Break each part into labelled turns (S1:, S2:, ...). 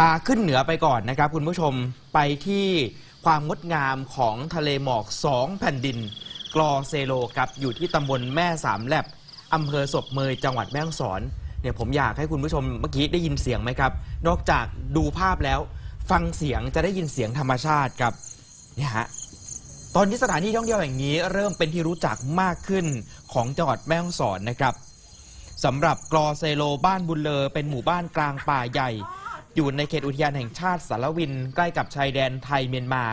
S1: พาขึ้นเหนือไปก่อนนะครับ คุณผู้ชมไปที่ความงดงามของทะเลหมอกสองแผ่นดิน กลอเซโลครับอยู่ที่ตำบลแม่สามแลบอำเภอศพเมยจังหวัดแม่ฮ่องสอนเนี่ยผมอยากให้คุณผู้ชมเมื่อกี้ได้ยินเสียงไหมครับ นอกจากดูภาพแล้ว ฟังเสียงจะได้ยินเสียงธรรมชาติครับเนี่ยฮะตอนนี้สถานที่ท่องเที่ยวแห่งนี้ เริ่มเป็นที่รู้จักมากขึ้นของจังหวัดแม่ฮ่องสอนนะครับสำหรับกรอเซโลบ้านบุญเลอเป็นหมู่บ้านกลางป่าใหญ่ อยู่ในเขตอุทยานแห่งชาติสารวิน ใกล้กับชายแดนไทยเมียนมา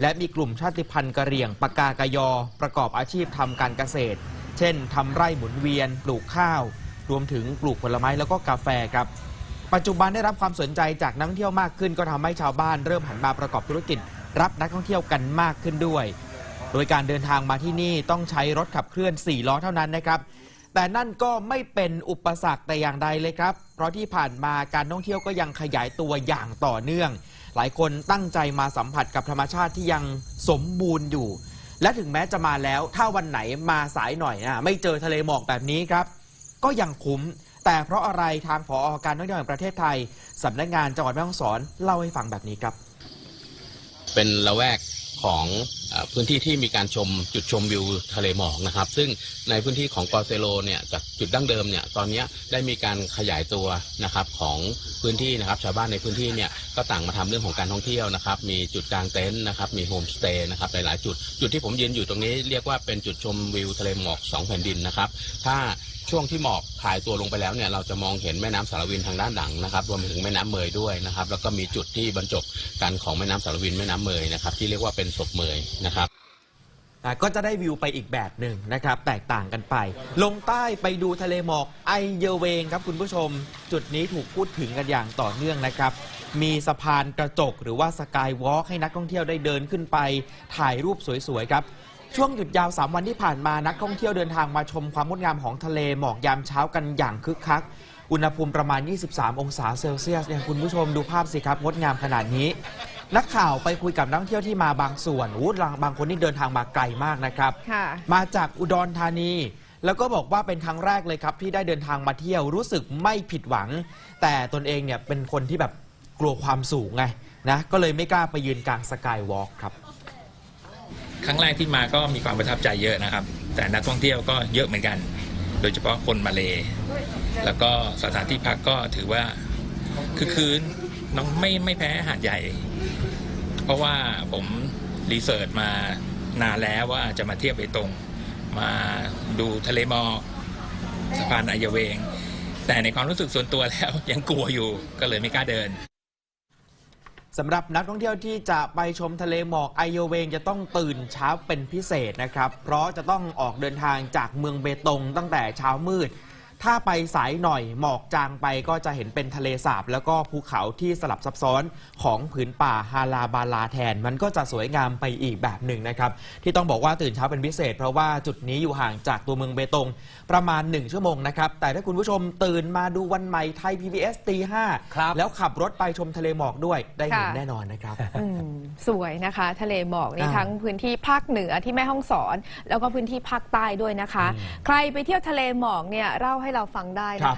S1: และมีกลุ่มชาติพันธุ์กะเหรี่ยงปากากยอ ประกอบอาชีพทำการเกษตร เช่นทำไร่หมุนเวียน ปลูกข้าว รวมถึงปลูกผลไม้แล้วก็กาแฟครับปัจจุบันได้รับความสนใจจากนักท่องเที่ยวมากขึ้น ก็ทำให้ชาวบ้านเริ่มหันมาประกอบธุรกิจ รับนักท่องเที่ยวกันมากขึ้นด้วย โดยการเดินทางมาที่นี่ต้องใช้รถขับเคลื่อน 4 ล้อเท่านั้นนะครับ แต่นั่นก็ไม่เป็นอุปสรรคแต่อย่างใดเลยครับ เพราะที่ผ่านมาการท่องเที่ยวก็ยังขยายตัวอย่างต่อเนื่อง หลายคนตั้งใจมาสัมผัสกับธรรมชาติที่ยังสมบูรณ์อยู่ และถึงแม้จะมาแล้ว ถ้าวันไหนมาสายหน่อยนะไม่เจอทะเลหมอกแบบนี้ครับ ก็ยังคุ้ม แต่เพราะอะไรทางผอการท่องเที่ยวแห่งประเทศไทยสำนักงานจังหวัดแม่ฮ่องสอนเล่าให้ฟังแบบนี้ครับ
S2: เป็นละแวกของ พื้นที่ที่มีการชมจุดชมวิวทะเลหมอกนะครับ ซึ่งในพื้นที่ของกอเซโลเนี่ยจากจุดดั้งเดิมเนี่ยตอนนี้ได้มีการขยายตัวนะครับของพื้นที่นะครับ ชาวบ้านในพื้นที่เนี่ยก็ต่างมาทำเรื่องของการท่องเที่ยวนะครับ มีจุดกลางเต็นท์นะครับ มีโฮมสเตย์นะครับหลายๆจุด จุดที่ผมยืนอยู่ตรงนี้เรียกว่าเป็นจุดชมวิวทะเลหมอกสองแผ่นดินนะครับ ถ้าช่วงที่หมอกคลายตัวลงไปแล้วเนี่ยเราจะมองเห็นแม่น้ำสารวินทางด้านหลังนะครับรวมถึงแม่น้ำเมยด้วยนะครับ แล้วก็มีจุดที่บรรจบกันของแม่น้ำสารวินแม่น้ำเมยนะครับที่เรียกว่าเป็นศพเมยนะครับ
S1: ก็จะได้วิวไปอีกแบบหนึ่งนะครับ แตกต่างกันไป ลงใต้ไปดูทะเลหมอกไอเยเวงครับคุณผู้ชม จุดนี้ถูกพูดถึงกันอย่างต่อเนื่องนะครับ มีสะพานกระจกหรือว่าสกายวอล์กให้นักท่องเที่ยวได้เดินขึ้นไปถ่ายรูปสวยๆครับ ช่วงหยุดยาว 3 วันที่ผ่านมานักท่องเที่ยวเดินทางมาชมความงดงามของทะเลหมอกยามเช้ากันอย่างคึกคัก อุณหภูมิประมาณ 23 องศาเซลเซียสเนี่ยคุณผู้ชมดูภาพสิครับงดงามขนาดนี้ นักข่าวไปคุยกับนักท่องเที่ยวที่มาบางส่วนอู้บางคนนี่เดินทางมาไกลมากนะครับ
S3: ค่ะ
S1: มาจากอุดรธานี แล้วก็บอกว่าเป็นครั้งแรกเลยครับ ที่ได้เดินทางมาเที่ยวรู้สึกไม่ผิดหวัง แต่ตนเองเนี่ยเป็นคนที่แบบกลัวความสูงไงนะก็เลยไม่กล้าไปยืนกลางสกายวอล์กครับ
S4: ครั้งแรกที่มาก็มีความประทับใจเยอะนะครับ แต่นักท่องเที่ยวก็เยอะเหมือนกัน โดยเฉพาะคนมาเล แล้วก็สถานที่พักก็ถือว่าคือคืนน้องไม่ไม่แพ้หาดใหญ่ เพราะว่าผมรีเสิร์ชมานานแล้วว่าจะมาเทียวไปตรง มาดูทะเลหมอกสะพานอายเวง แต่ในความรู้สึกส่วนตัวแล้วยังกลัวอยู่ก็เลยไม่กล้าเดิน
S1: สำหรับนักท่องเที่ยวที่จะไปชมทะเลหมอกไอโยเวงจะต้องตื่นเช้าเป็นพิเศษนะครับ เพราะจะต้องออกเดินทางจากเมืองเบตงตั้งแต่เช้ามืด ถ้าไปสายหน่อยหมอกจางไปก็จะเห็นเป็นทะเลสาบ แล้วก็ภูเขาที่สลับซับซ้อนของผืนป่าฮาลาบาลาแทน มันก็จะสวยงามไปอีกแบบหนึ่งนะครับ ที่ต้องบอกว่าตื่นเช้าเป็นพิเศษ เพราะว่าจุดนี้อยู่ห่างจากตัวเมืองเบตง ประมาณ 1 ชั่วโมงนะครับ แต่ถ้าคุณผู้ชมตื่นมาดูวันใหม่ไทย PBS ตีห้า
S5: ครับ
S1: แล้วขับรถไปชมทะเลหมอกด้วยได้เห็น
S3: ค่ะ
S1: แน่นอนนะครับ
S3: อืม สวยนะคะ ทะเลหมอกนี่
S1: อ่า
S3: ทั้งพื้นที่ภาคเหนือที่แม่ฮ่องสอน แล้วก็พื้นที่ภาคใต้ด้วยนะคะ ใครไปเที่ยวทะเลหมอกเนี่ยเล่าให้เราฟังได้นะคะ